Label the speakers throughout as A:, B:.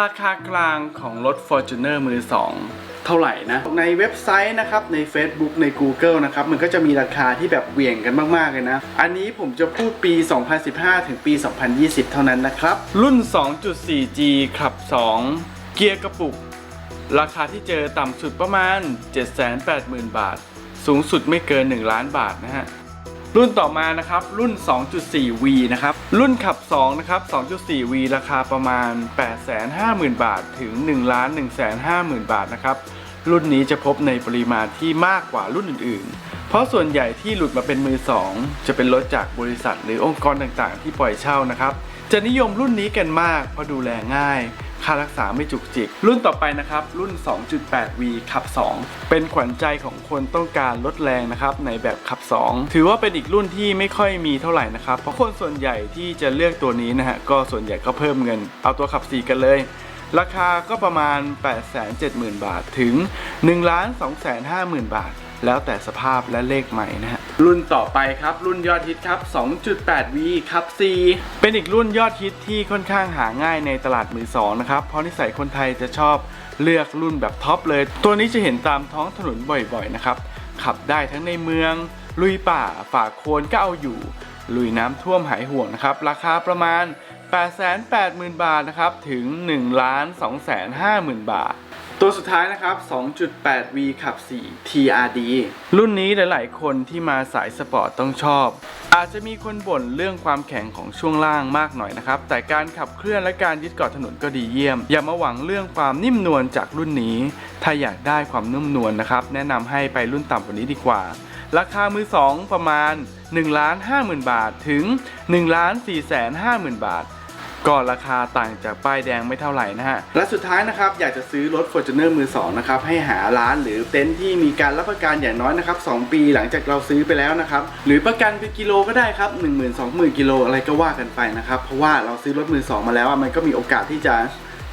A: ราคากลางของรถ Fortuner มือ2เท่าไหร่นะ ในเว็บไซต์นะครับ ใน Facebook ใน Google นะครับ มันก็จะมีราคาที่แบบเหวี่ยงกันมาก ๆ เลยนะ อันนี้ผมจะพูดปี 2015 ถึงปี 2020 เท่านั้นนะครับ รุ่น 2.4G ขับ 2 เกียร์กระปุก ราคาที่เจอต่ำสุดประมาณ 780,000 บาท สูงสุดไม่เกิน 1 ล้านบาทนะฮะ รุ่นต่อมานะครับรุ่น 2.4V นะครับรุ่นขับ2นะครับ 2.4V ราคาประมาณ 850,000 บาทถึง 1 150,000 บาทนะครับรุ่นนี้จะพบในปริมาณที่มากกว่ารุ่นอื่น ๆ เพราะส่วนใหญ่ที่หลุดมาเป็นมือ 2 จะเป็นรถจากบริษัทหรือองค์กรต่างๆ ที่ปล่อยเช่านะครับ จะนิยมรุ่นนี้กันมากเพราะดูแลง่าย ค่ารักษาไม่จุกจิก รุ่นต่อไปนะครับ รุ่น 2.8V ขับ 2 เป็นขวัญใจของคนต้องการลดแรงนะครับในแบบขับ 2 ถือว่าเป็นอีกรุ่นที่ไม่ค่อยมีเท่าไหร่นะครับเพราะคนส่วนใหญ่ที่จะเลือกตัวนี้นะฮะก็ส่วนใหญ่ก็เพิ่มเงิน เอาตัวขับ 4 กันเลยราคาก็ประมาณ 870,000 บาท ถึง 1,250,000 บาท แล้วแต่สภาพและเลขใหม่นะฮะรุ่นต่อไปครับ รุ่นยอดฮิตครับ 2.8V ครับ C เป็นอีกรุ่นยอดฮิตที่ค่อนข้างหาง่ายในตลาดมือสองนะครับ เพราะนิสัยคนไทยจะชอบเลือกรุ่นแบบท็อปเลย ตัวนี้จะเห็นตามท้องถนนบ่อยๆนะครับ ขับได้ทั้งในเมือง ลุยป่าฝ่าโคลนก็เอาอยู่ ลุยน้ำท่วมหายห่วงนะครับ ราคาประมาณ 880,000 บาทนะครับ ถึง 1 250,000 บาท ตัวสุดท้ายนะครับ 2.8V ขับ 4 TRD รุ่นนี้หลาย ๆ คนที่มาสายสปอร์ตต้องชอบ อาจจะมีคนบ่นเรื่องความแข็งของช่วงล่างมากหน่อยนะครับ แต่การขับเคลื่อนและการยึดเกาะถนนก็ดีเยี่ยม อย่ามาหวังเรื่องความนิ่มนวลจากรุ่นนี้ ถ้าอยากได้ความนุ่มนวลนะครับ แนะนำให้ไปรุ่นต่ำกว่านี้ดีกว่า ราคามือ 2 ประมาณ1ล้าน50,000 บาทถึง1ล้าน4 5 0 0 0 0 บาท ก็ราคาต่างจากป้ายแดงไม่เท่าไหร่นะฮะ และสุดท้ายนะครับ อยากจะซื้อรถ Fortuner มือ2นะครับ ให้หาร้านหรือเต็นท์ที่มีการรับประกันอย่างน้อยนะครับ 2 ปีหลังจากเราซื้อไปแล้วนะครับ หรือประกันเป็นกิโลก็ได้ครับ 1 0 0 0 0 2 0 0 0กิโลอะไรก็ว่ากันไปนะครับ เพราะว่าเราซื้อรถมือ2มาแล้วอะมันก็มีโอกาสที่จะ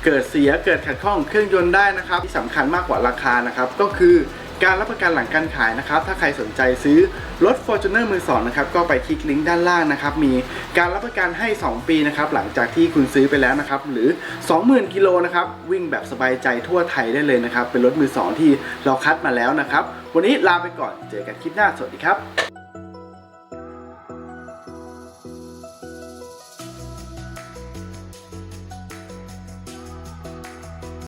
A: เกิดเสียเกิดขัดข้องเครื่องยนต์ได้นะครับที่สำคัญมากกว่าราคานะครับก็คือ การรับประกันหลังการขายนะครับ ถ้าใครสนใจซื้อรถ Fortuner มือสองนะครับ ก็ไปคลิกลิงก์ด้านล่างนะครับ มีการรับประกันให้ 2 ปีนะครับ หลังจากที่คุณซื้อไปแล้วนะครับ หรือ 20,000 กิโลนะครับ วิ่งแบบสบายใจทั่วไทยได้เลยนะครับ เป็นรถมือสองที่เราคัดมาแล้วนะครับ วันนี้ลาไปก่อน เจอกันคลิปหน้า สวัสดีครับ